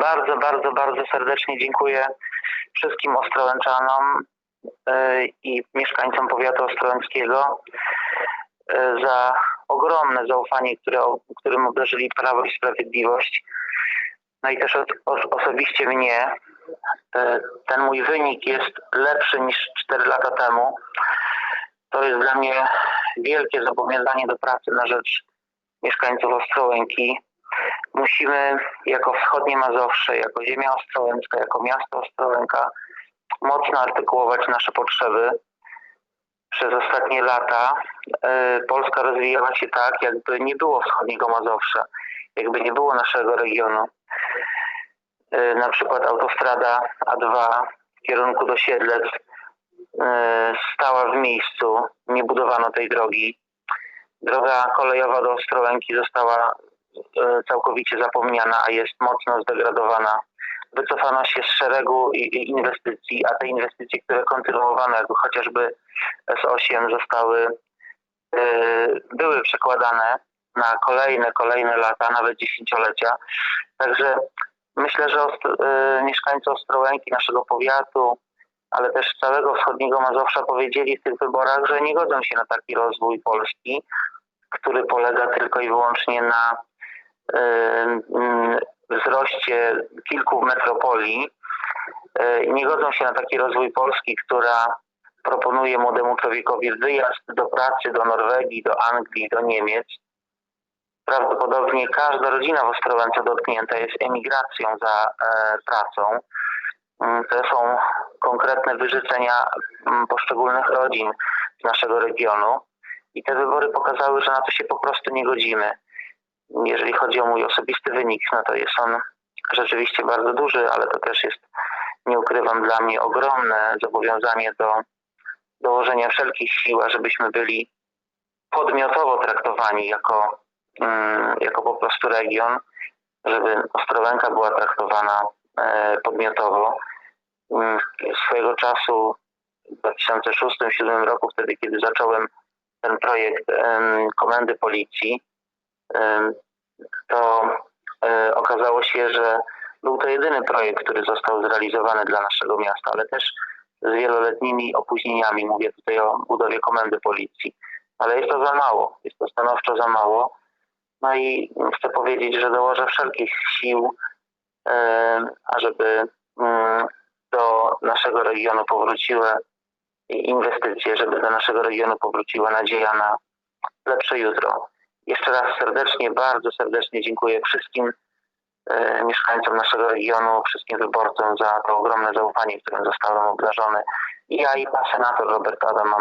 bardzo, bardzo, bardzo serdecznie dziękuję wszystkim Ostrołęczanom e, i mieszkańcom powiatu ostrołęckiego e, za ogromne zaufanie, które, którym obdarzyli Prawo i Sprawiedliwość. No i też osobiście mnie. E, Ten mój wynik jest lepszy niż 4 lata temu. To jest dla mnie wielkie zobowiązanie do pracy na rzecz mieszkańców Ostrołęki. Musimy jako wschodnie Mazowsze, jako ziemia ostrołęcka, jako miasto Ostrołęka mocno artykułować nasze potrzeby. Przez ostatnie lata e, Polska rozwijała się tak, jakby nie było wschodniego Mazowsza, jakby nie było naszego regionu. E, Na przykład autostrada A2 w kierunku do Siedlec e, stała w miejscu, nie budowano tej drogi. Droga kolejowa do Ostrołęki została całkowicie zapomniana, a jest mocno zdegradowana. Wycofano się z szeregu inwestycji, a te inwestycje, które kontynuowano, jak chociażby S8, zostały, e, były przekładane na kolejne, kolejne lata, nawet dziesięciolecia. Także myślę, że e, mieszkańcy Ostrołęki, naszego powiatu, ale też całego wschodniego Mazowsza powiedzieli w tych wyborach, że nie godzą się na taki rozwój Polski, który polega tylko i wyłącznie na wzroście kilku metropolii. Y, Nie godzą się na taki rozwój Polski, która proponuje młodemu człowiekowi wyjazd do pracy do Norwegii, do Anglii, do Niemiec. Prawdopodobnie każda rodzina w Ostrołęce dotknięta jest emigracją za e, pracą. Mm, To są konkretne wyżyczenia mm, poszczególnych rodzin z naszego regionu. I te wybory pokazały, że na to się po prostu nie godzimy. Jeżeli chodzi o mój osobisty wynik, no to jest on rzeczywiście bardzo duży, ale to też jest, nie ukrywam, dla mnie ogromne zobowiązanie do dołożenia wszelkich sił, ażebyśmy byli podmiotowo traktowani jako, mm, jako po prostu region, żeby Ostrołęka była traktowana e, podmiotowo. Mm, Swojego czasu w 2006-2007 roku, wtedy kiedy zacząłem ten projekt komendy policji, to e, okazało się, że był to jedyny projekt, który został zrealizowany dla naszego miasta, ale też z wieloletnimi opóźnieniami. Mówię tutaj o budowie komendy policji. Ale jest to za mało, jest to stanowczo za mało. No i chcę powiedzieć, że dołożę wszelkich sił, ażeby mm, do naszego regionu powróciły inwestycje, żeby do naszego regionu powróciła nadzieja na lepsze jutro. Jeszcze raz serdecznie, bardzo serdecznie dziękuję wszystkim e, mieszkańcom naszego regionu, wszystkim wyborcom za to ogromne zaufanie, którym zostałem obdarzony. I ja i pan senator Robert Adam.